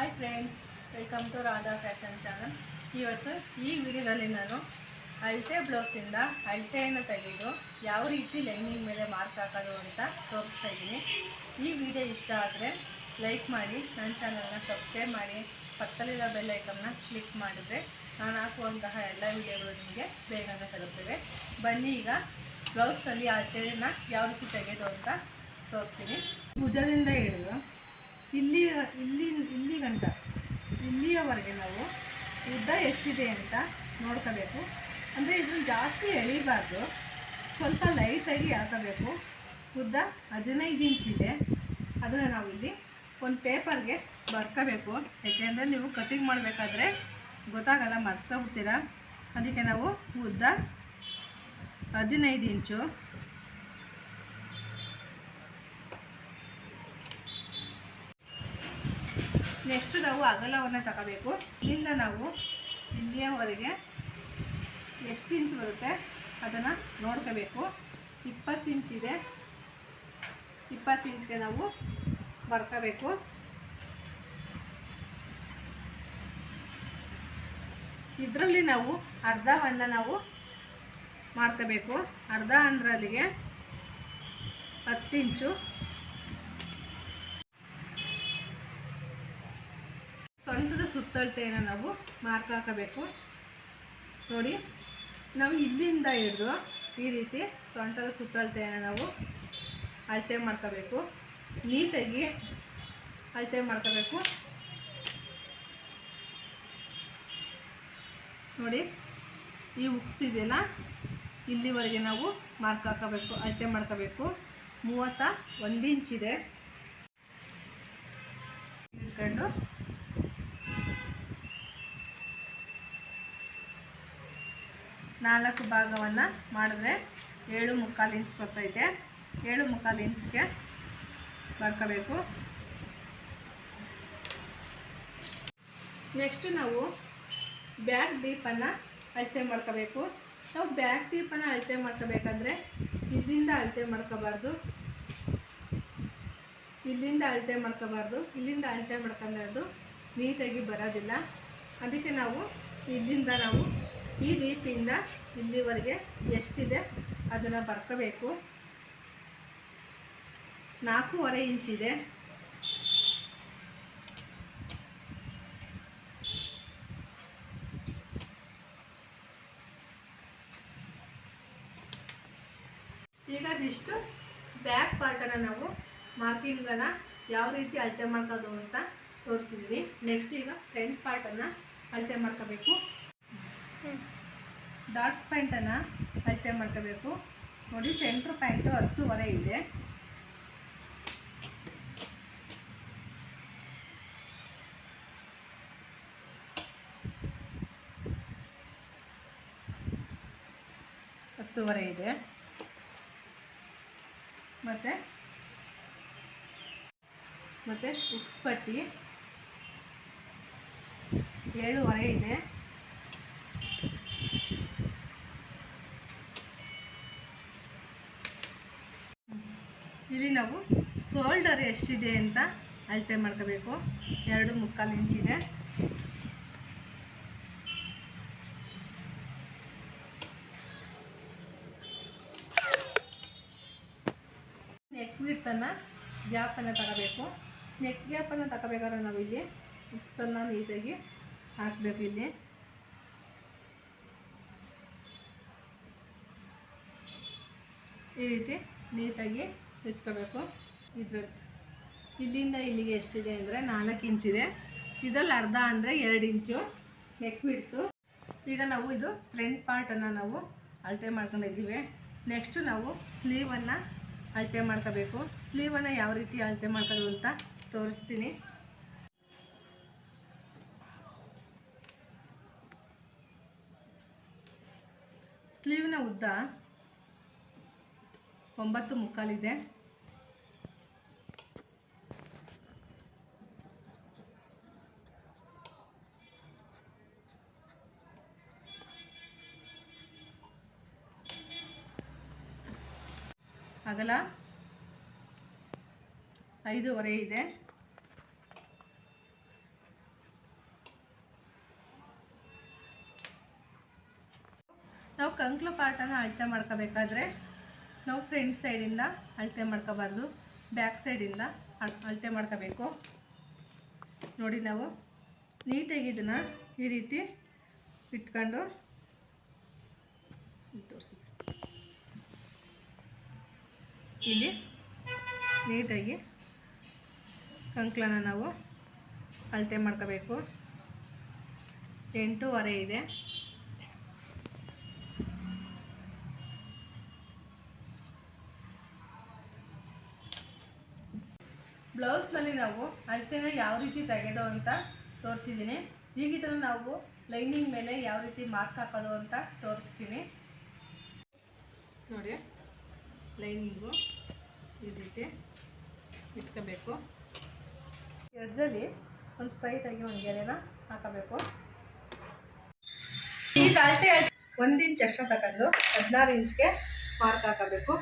Hi friends welcome to Radha fashion channel ಇವತ್ತು ಈ ವಿಡಿಯೋದಲ್ಲಿ ನಾನು ಅಳತೆ ಬ್ಲೌಸಿಂದ ಅಳತೆಯನ್ನು ತೆಗೆದು ಯಾವ ರೀತಿ ಲೈನಿಂಗ್ ಮೇಲೆ ಮಾರ್ಕ್ ಹಾಕೋದು ಅಂತ ತೋರಿಸ್ತಾ ಇದ್ದೀನಿ. ಈ ವಿಡಿಯೋ ಇಷ್ಟ ಆದರೆ ಲೈಕ್ ಮಾಡಿ, ನನ್ನ ಚಾನಲ್ನ ಸಬ್ಸ್ಕ್ರೈಬ್ ಮಾಡಿ, ಪಕ್ಕದಲ್ಲಿರೋ ಬೆಲ್ ಐಕನ್ನ ಕ್ಲಿಕ್ ಮಾಡಿದ್ರೆ ನಾನು ಹಾಕುವಂತಹ ಎಲ್ಲ ವಿಡಿಯೋಗಳು ನಿಮಗೆ ಬೇಗನೆ ತಲುಪಿವೆ ಬನ್ನಿ ಈಗ ಬ್ಲೌಸ್ನಲ್ಲಿ ಅಳತೆಯನ್ನು ಯಾವ ರೀತಿ ತೆಗೆದು ಅಂತ ತೋರಿಸ್ತೀನಿ. ಭುಜದಿಂದ ಹಿಡಿದು ಇಲ್ಲಿ ಇಲ್ಲಿ ಇಲ್ಲಿ ಗಂಟ, ಇಲ್ಲಿಯವರೆಗೆ ನಾವು ಉದ್ದ ಎಷ್ಟಿದೆ ಅಂತ ನೋಡ್ಕೋಬೇಕು. ಅಂದರೆ ಇದನ್ನು ಜಾಸ್ತಿ ಎಳಿಬಾರ್ದು. ಸ್ವಲ್ಪ ಲೈಟಾಗಿ ಹಾಕಬೇಕು. ಉದ್ದ ಹದಿನೈದು ಇಂಚಿದೆ ಅದನ್ನು ನಾವು ಇಲ್ಲಿ ಒಂದು ಪೇಪರ್ಗೆ ಬರ್ಕೋಬೇಕು. ಯಾಕೆಂದರೆ ನೀವು ಕಟಿಂಗ್ ಮಾಡಬೇಕಾದ್ರೆ ಗೊತ್ತಾಗಲ್ಲ, ಮರ್ತ್ಕೊಬಿಡ್ತೀರ? ಅದಕ್ಕೆ ನಾವು ಉದ್ದ ಹದಿನೈದು ಇಂಚು ನೆಕ್ಸ್ಟ್ ನಾವು ಅಗಲವನ್ನು ತಗೋಬೇಕು? ಇಲ್ಲಿಂದ ನಾವು ಇಲ್ಲಿಯವರೆಗೆ ಎಷ್ಟು ಇಂಚ್ ಬರುತ್ತೆ ಅದನ್ನು ನೋಡ್ಕೋಬೇಕು. ಇಪ್ಪತ್ತು ಇಂಚಿದೆ ಇಪ್ಪತ್ತು ಇಂಚ್ಗೆ ನಾವು ಬರ್ಕೋಬೇಕು. ಇದರಲ್ಲಿ ನಾವು ಅರ್ಧವನ್ನು ನಾವು ಮಾಡ್ಕೋಬೇಕು. ಅರ್ಧ ಅಂದ್ರಲ್ಲಿಗೆ ಹತ್ತು ಇಂಚು ಸೊಂಟದ ಸುತ್ತಳತೆಯನ್ನು ನಾವು ಮಾರ್ಕ್ ಹಾಕಬೇಕು. ನೋಡಿ, ನಾವು ಇಲ್ಲಿಂದ ಹಿಡಿದು ಈ ರೀತಿ ಸೊಂಟದ ಸುತ್ತಳತೆಯನ್ನು ನಾವು ಅಳತೆ ಮಾಡ್ಕೋಬೇಕು. ನೀಟಾಗಿ ಅಳತೆ ಮಾಡ್ಕೋಬೇಕು. ನೋಡಿ, ಈ ಉಕ್ಸಿದೆಯಲ್ಲ ಇಲ್ಲಿವರೆಗೆ ನಾವು ಮಾರ್ಕ್ ಹಾಕೋಬೇಕು, ಅಳತೆ ಮಾಡ್ಕೋಬೇಕು. ಮೂವತ್ತ ಒಂದು ಇಂಚಿದೆ ಹಿಡ್ಕೊಂಡು ನಾಲ್ಕು ಭಾಗವನ್ನು ಮಾಡಿದ್ರೆ ಏಳು ಮುಕ್ಕಾಲು ಇಂಚ್ ಬರ್ತೈತೆ. ಏಳು ಮುಕ್ಕಾಲು ಇಂಚ್ಗೆ ಬರ್ಕೋಬೇಕು. ನೆಕ್ಸ್ಟ್ ನಾವು ಬ್ಯಾಕ್ ಡೀಪನ್ನು ಅಳತೆ ಮಾಡ್ಕೋಬೇಕು. ನಾವು ಬ್ಯಾಕ್ ಡೀಪನ್ನು ಅಳತೆ ಮಾಡ್ಕೋಬೇಕಂದ್ರೆ ಇಲ್ಲಿಂದ ಅಳತೆ ಮಾಡ್ಕೋಬಾರ್ದು. ಇಲ್ಲಿಂದ ಅಳತೆ ಮಾಡ್ಕೋಬಾರ್ದು. ಇಲ್ಲಿಂದ ಅಳತೆ ಮಾಡ್ಕೊಂಡ್ರೆ ನೀಟಾಗಿ ಬರೋದಿಲ್ಲ. ಅದಕ್ಕೆ ನಾವು ಇಲ್ಲಿಂದ ನಾವು ಈ ಡೀಪಿಂದ ಇಲ್ಲಿವರೆಗೆ ಎಷ್ಟಿದೆ ಅದನ್ನು ಬರ್ಕೋಬೇಕು. ನಾಲ್ಕೂವರೆ ಇಂಚಿದೆ ಈಗ ಇದಿಷ್ಟು ಬ್ಯಾಕ್ ಪಾರ್ಟನ್ನು ನಾವು ಮಾರ್ಕಿಂಗನ್ನು ಯಾವ ರೀತಿ ಅಳತೆ ಮಾಡ್ಕೋದು ಅಂತ ತೋರಿಸಿದ್ವಿ ನೆಕ್ಸ್ಟ್ ಈಗ ಫ್ರಂಟ್ ಪಾರ್ಟನ್ನು ಅಳತೆ ಮಾಡ್ಕೋಬೇಕು. ಡಾಟ್ಸ್ ಪ್ಯಾಂಟನ್ನು ಅಳತೆ ಮಾಡ್ಕೋಬೇಕು. ನೋಡಿ ಸೆಂಟ್ರ್ ಪ್ಯಾಂಟು ಹತ್ತುವರೆ ಇದೆ. ಹತ್ತುವರೆ ಇದೆ. ಮತ್ತು? ಮತ್ತು ಉಕ್ಸ್ಪಟ್ಟಿ ಏಳುವರೆ ಇದೆ. ಇಲ್ಲಿ ನಾವು ಸೋಲ್ಡರ್ ಎಷ್ಟಿದೆ ಅಂತ ಅಳತೆ ಮಾಡ್ಕೋಬೇಕು. ಎರಡು ಮುಕ್ಕಾಲು ಇಂಚಿದೆ ನೆಕ್ ವಿಡ್ತನ್ನು ಗ್ಯಾಪನ್ನು ತಗೋಬೇಕು. ನೆಕ್ ಗ್ಯಾಪನ್ನು ತಗೋಬೇಕಾದ್ರೆ ನಾವು ಇಲ್ಲಿ ಉಕ್ಸನ್ನು ನೀಟಾಗಿ ಹಾಕಬೇಕು ಇಲ್ಲಿ. ಈ ರೀತಿ ನೀಟಾಗಿ ಇಟ್ಕೋಬೇಕು. ಇದ್ರಲ್ಲಿ ಇಲ್ಲಿಂದ ಇಲ್ಲಿಗೆ ಎಷ್ಟಿದೆ ಅಂದರೆ ನಾಲ್ಕು ಇಂಚಿದೆ ಇದರಲ್ಲಿ ಅರ್ಧ ಅಂದರೆ ಎರಡು ಇಂಚು ನೆಕ್ ಬಿಡ್ತು ಈಗ ನಾವು ಇದು ಫ್ರಂಟ್ ಪಾರ್ಟನ್ನು ನಾವು ಅಳತೆ ಮಾಡ್ಕೊಂಡಿದ್ದೀವಿ ನೆಕ್ಸ್ಟು ನಾವು ಸ್ಲೀವನ್ನು ಅಳತೆ ಮಾಡ್ಕೋಬೇಕು. ಸ್ಲೀವನ್ನು ಯಾವ ರೀತಿ ಅಳತೆ ಮಾಡ್ಕೋದು ಅಂತ ತೋರಿಸ್ತೀನಿ. ಸ್ಲೀವ್ನ ಉದ್ದ ಒಂಬತ್ತು ಮುಕ್ಕಾಲಿದೆ. ಅಗಲ ಐದೂವರೆ ಇದೆ. ನಾವು ಕಂಕ್ಲು ಪಾರ್ಟನ್ನು ಅಳತೆ ಮಾಡ್ಕೋಬೇಕಾದ್ರೆ ನಾವು ಫ್ರಂಟ್ ಸೈಡಿಂದ ಅಳತೆ ಮಾಡ್ಕೋಬಾರ್ದು, ಬ್ಯಾಕ್ ಸೈಡಿಂದ ಅಳ್- ಅಳತೆ ಮಾಡ್ಕೋಬೇಕು. ನೋಡಿ ನಾವು ನೀಟಾಗಿ ಇದನ್ನು ಈ ರೀತಿ ಇಟ್ಕೊಂಡು ತೋರಿಸಿ ಇಲ್ಲಿ ನೀಟಾಗಿ ಕಂಕ್ಲನ ನಾವು ಅಳತೆ ಮಾಡ್ಕೋಬೇಕು. ಎಂಟೂವರೆ ಇದೆ. ಬ್ಲೌಸ್ನಲ್ಲಿ ನಾವು ಅಳತೆನ ಯಾವ ರೀತಿ ತೆಗೆದು ಅಂತ ತೋರಿಸಿದ್ದೀನಿ. ಈಗ ನಾವು ಲೈನಿಂಗ್ ಮೇಲೆ ಯಾವ ರೀತಿ ಮಾರ್ಕ್ ಹಾಕೋದು ಅಂತ ತೋರಿಸ್ತೀನಿ. ನೋಡಿ ಲೈನಿಂಗು ಈ ರೀತಿ ಇಟ್ಕೋಬೇಕು. ಎಡ್ಜಲ್ಲಿ ಒಂದು ಸ್ಟ್ರೈಟಾಗಿ ಒಂದು ಗೆರೆನ ಹಾಕಬೇಕು. ಈಗ ಅಳತೆ ಒಂದು ಇಂಚ್ ಎಕ್ಸ್ಟ್ರಾ ತಗೊಂಡು ಹದಿನಾರು ಇಂಚ್ಗೆ ಮಾರ್ಕ್ ಹಾಕಬೇಕು.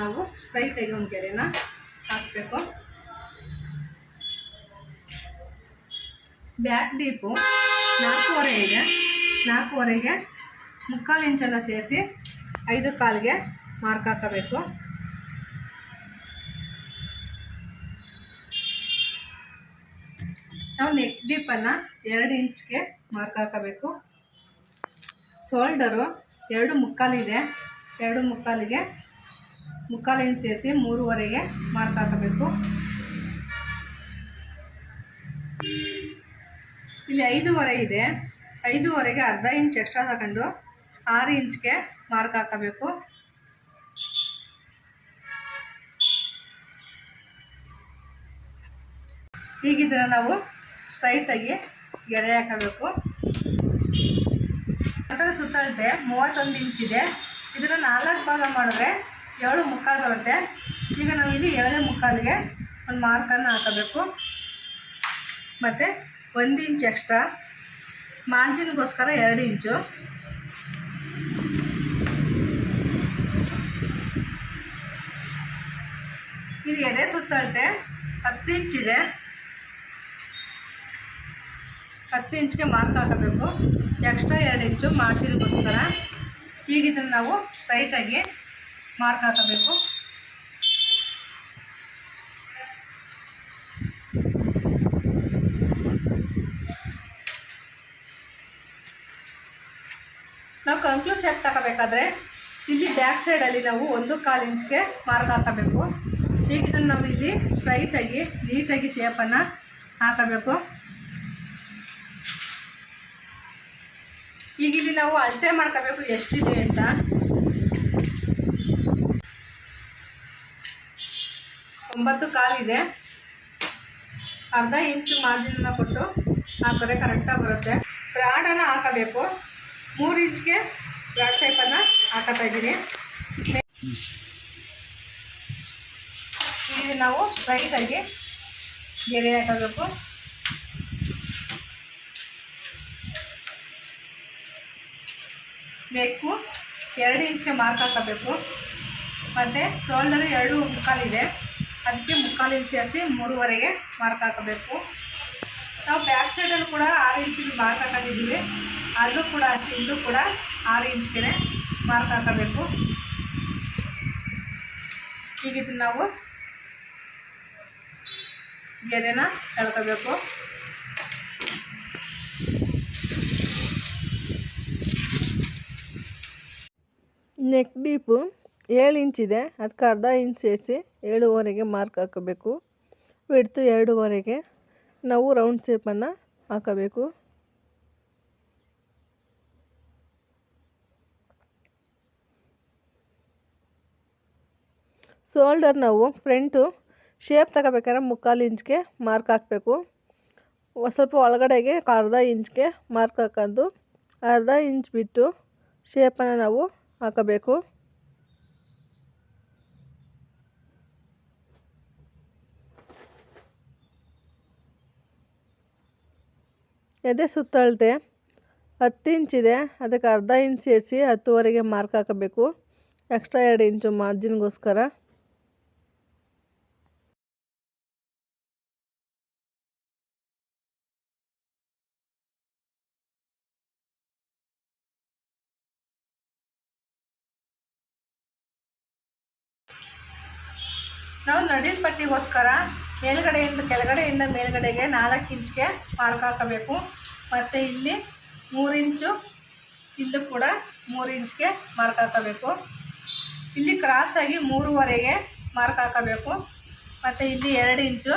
ನಾವು ಸ್ಟ್ರೈಟಾಗಿ ಒಂದು ಗೆರೆನ ಹಾಕಬೇಕು. ಬ್ಯಾಕ್ ಡೀಪು ನಾಲ್ಕೂವರೆ ಇದೆ ನಾಲ್ಕೂವರೆಗೆ ಮುಕ್ಕಾಲು ಇಂಚನ್ನು ಸೇರಿಸಿ ಐದು ಕಾಲಿಗೆ ಮಾರ್ಕ್ ಹಾಕಬೇಕು. ನಾವು ನೆಕ್ ಡೀಪನ್ನು ಎರಡು ಇಂಚ್ಗೆ ಮಾರ್ಕ್ ಹಾಕಬೇಕು. ಶೋಲ್ಡರು ಎರಡು ಮುಕ್ಕಾಲಿದೆ, ಎರಡು ಮುಕ್ಕಾಲಿಗೆ ಮುಕ್ಕಾಲು ಇಂಚ್ ಸೇರಿಸಿ ಮೂರುವರೆಗೆ ಮಾರ್ಕ್ ಹಾಕಬೇಕು. ಇಲ್ಲಿ ಐದೂವರೆ ಇದೆ. ಐದೂವರೆಗೆ ಅರ್ಧ ಇಂಚ್ ಎಕ್ಸ್ಟ್ರಾ ತಗೊಂಡು ಆರು ಇಂಚ್ಗೆ ಮಾರ್ಕ್ ಹಾಕಬೇಕು. ಇದನ್ನು ನಾವು ಸ್ಟ್ರೈಟಾಗಿ ಗೆರೆ ಹಾಕಬೇಕು. ಅದರ ಸುತ್ತಳತೆ ಮೂವತ್ತೊಂದು ಇಂಚ್ ಇದೆ. ಇದನ್ನು ನಾಲ್ಕು ಭಾಗ ಮಾಡಿದ್ರೆ ಏಳು ಮುಕ್ಕಾಲು ಬರುತ್ತೆ. ಈಗ ನಾವು ಇಲ್ಲಿ ಏಳು ಮುಕ್ಕಾಲಿಗೆ ಒಂದು ಮಾರ್ಕನ್ನು ಹಾಕಬೇಕು. ಮತ್ತು ಒಂದು ಇಂಚ್ ಎಕ್ಸ್ಟ್ರಾ ಮಾರ್ಜಿನ್ಗೋಸ್ಕರ ಎರಡು ಇಂಚು ಇದು ಎದೆ ಸುತ್ತಳತೆ ಹತ್ತು ಇಂಚಿದೆ ಹತ್ತು ಇಂಚ್ಗೆ ಮಾರ್ಕ್ ಹಾಕಬೇಕು. ಎಕ್ಸ್ಟ್ರಾ ಎರಡು ಇಂಚು ಮಾರ್ಜಿನ್ಗೋಸ್ಕರ. ಈಗ ಇದನ್ನು ನಾವು ಸ್ಟ್ರೈಟಾಗಿ ಮಾರ್ಕ್ ಹಾಕಬೇಕು. ನಾವು ಕಂಕ್ಲೂ ಶೇಪ್ ತಗೋಬೇಕಾದ್ರೆ, ಇಲ್ಲಿ ಬ್ಯಾಕ್ ಸೈಡಲ್ಲಿ ನಾವು ಒಂದು ಕಾಲು ಇಂಚ್ಗೆ ಮಾರ್ಕ್ ಹಾಕಬೇಕು. ಈಗ ಇದನ್ನು ನಾವು ಇಲ್ಲಿ ಸ್ಟ್ರೈಟಾಗಿ ನೀಟಾಗಿ ಶೇಪನ್ನು ಹಾಕಬೇಕು. ಈಗ ಇಲ್ಲಿ ನಾವು ಅಳತೆ ಮಾಡ್ಕೋಬೇಕು ಎಷ್ಟಿದೆ ಅಂತ. ಒಂಬತ್ತು ಕಾಲಿದೆ ಅರ್ಧ ಇಂಚು ಮಾರ್ಜಿನ್ನ ಕೊಟ್ಟು ಹಾಕಿದ್ರೆ ಕರೆಕ್ಟಾಗಿ ಬರುತ್ತೆ. ಬ್ರಾಡನ್ನು ಹಾಕಬೇಕು. ಮೂರು ಇಂಚ್ಗೆ ಬ್ರಾಡ್ ಶೇಪನ್ನು ಹಾಕತಾ ಇದ್ದೀನಿ. ಈಗ ನಾವು ಸ್ಟ್ರೈಟಾಗಿ ಗೆರೆ ಹಾಕಬೇಕು. ನೆಕ್ಕು ಎರಡು ಇಂಚ್ಗೆ ಮಾರ್ಕ್ ಹಾಕಬೇಕು. ಮತ್ತು ಶೋಲ್ಡರ್ ಎರಡು ಮುಕ್ಕಾಲಿದೆ ಅದಕ್ಕೆ ಮುಕ್ಕಾಲು ಇಂಚ್ ಸೇರಿಸಿ ಮೂರುವರೆಗೆ ಮಾರ್ಕ್ ಹಾಕಬೇಕು. ನಾವು ಬ್ಯಾಕ್ ಸೈಡಲ್ಲಿ ಕೂಡ ಆರು ಇಂಚಿಗೆ ಮಾರ್ಕ್ ಹಾಕೊಂಡಿದ್ದೀವಿ. ಅಲ್ಲೂ ಕೂಡ ಅಷ್ಟೇ, ಇಲ್ಲೂ ಕೂಡ ಆರು ಇಂಚ್ಗೆ ಮಾರ್ಕ್ ಹಾಕಬೇಕು. ಈಗ ನಾವು ಗೆರೆನ ಎಳ್ಕೋಬೇಕು. ನೆಕ್ ಡೀಪು ಏಳು ಇಂಚಿದೆ ಅದಕ್ಕೆ ಅರ್ಧ ಇಂಚ್ ಸೇರಿಸಿ ಏಳುವರೆಗೆ ಮಾರ್ಕ್ ಹಾಕಬೇಕು. ಬಿಡ್ತು ಎರಡುವರೆಗೆ ನಾವು ರೌಂಡ್ ಶೇಪನ್ನು ಹಾಕಬೇಕು. ಶೋಲ್ಡರ್ ನಾವು ಫ್ರಂಟು ಶೇಪ್ ತಗೋಬೇಕಾದ್ರೆ ಮುಕ್ಕಾಲು ಇಂಚ್ಗೆ ಮಾರ್ಕ್ ಹಾಕಬೇಕು. ಸ್ವಲ್ಪ ಒಳಗಡೆಗೆ ಅರ್ಧ ಇಂಚ್ಗೆ ಮಾರ್ಕ್ ಹಾಕೊಂಡು ಅರ್ಧ ಇಂಚ್ ಬಿಟ್ಟು ಶೇಪನ್ನು ನಾವು ಹಾಕಬೇಕು. ಎದೆ ಸುತ್ತಳತೆ ಹತ್ತು ಇದೆ, ಅದಕ್ಕೆ ಅರ್ಧ ಇಂಚ್ ಸೇರಿಸಿ ಹತ್ತುವರೆಗೆ ಮಾರ್ಕ್ ಹಾಕಬೇಕು. ಎಕ್ಸ್ಟ್ರಾ ಎರಡು ಇಂಚು ಮಾರ್ಜಿನ್ಗೋಸ್ಕರ ನಾವು ನಡಿನ ಪಟ್ಟಿಗೋಸ್ಕರ ಮೇಲ್ಗಡೆಯಿಂದ, ಕೆಳಗಡೆಯಿಂದ ಮೇಲ್ಗಡೆಗೆ ನಾಲ್ಕು ಇಂಚ್ಗೆ ಮಾರ್ಕ್ ಹಾಕಬೇಕು. ಮತ್ತು ಇಲ್ಲಿ ಮೂರು ಇಂಚು ಇಲ್ಲೂ ಕೂಡ ಮೂರು ಇಂಚ್ಗೆ ಮಾರ್ಕ್ ಹಾಕಬೇಕು. ಇಲ್ಲಿ ಕ್ರಾಸಾಗಿ ಮೂರುವರೆಗೆ ಮಾರ್ಕ್ ಹಾಕಬೇಕು. ಮತ್ತು ಇಲ್ಲಿ ಎರಡು ಇಂಚು.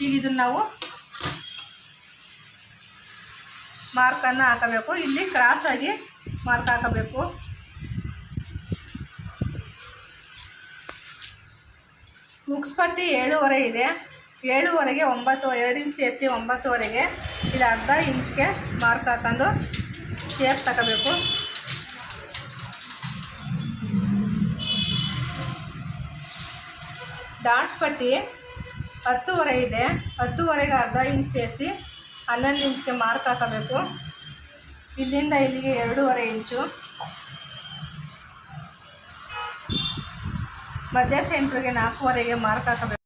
ಈಗ ಇದನ್ನು ನಾವು ಮಾರ್ಕನ್ನು ಹಾಕಬೇಕು. ಇಲ್ಲಿ ಕ್ರಾಸಾಗಿ ಮಾರ್ಕ್ ಹಾಕಬೇಕು. ಹುಕ್ಸ್ ಪಟ್ಟಿ ಏಳುವರೆ ಇದೆ. ಏಳುವರೆಗೆ ಒಂಬತ್ತು, ಎರಡು ಇಂಚ್ ಸೇರಿಸಿ ಒಂಬತ್ತುವರೆಗೆ ಇಲ್ಲಿ ಅರ್ಧ ಇಂಚ್ಗೆ ಮಾರ್ಕ್ ಹಾಕೊಂಡು ಶೇಪ್ ತಗೋಬೇಕು. ಡಾಟ್ಸ್ ಪಟ್ಟಿ ಹತ್ತುವರೆ ಇದೆ. ಹತ್ತುವರೆಗೆ ಅರ್ಧ ಇಂಚ್ ಸೇರಿಸಿ ಹನ್ನೊಂದು ಇಂಚ್ಗೆ ಮಾರ್ಕ್ ಹಾಕಬೇಕು. ಇಲ್ಲಿಂದ ಇಲ್ಲಿಗೆ ಎರಡೂವರೆ ಇಂಚು ಮಧ್ಯ ಸೆಂಟ್ರಿಗೆ ನಾಲ್ಕೂವರೆಗೆ ಮಾರ್ಕ್ ಹಾಕಬೇಕು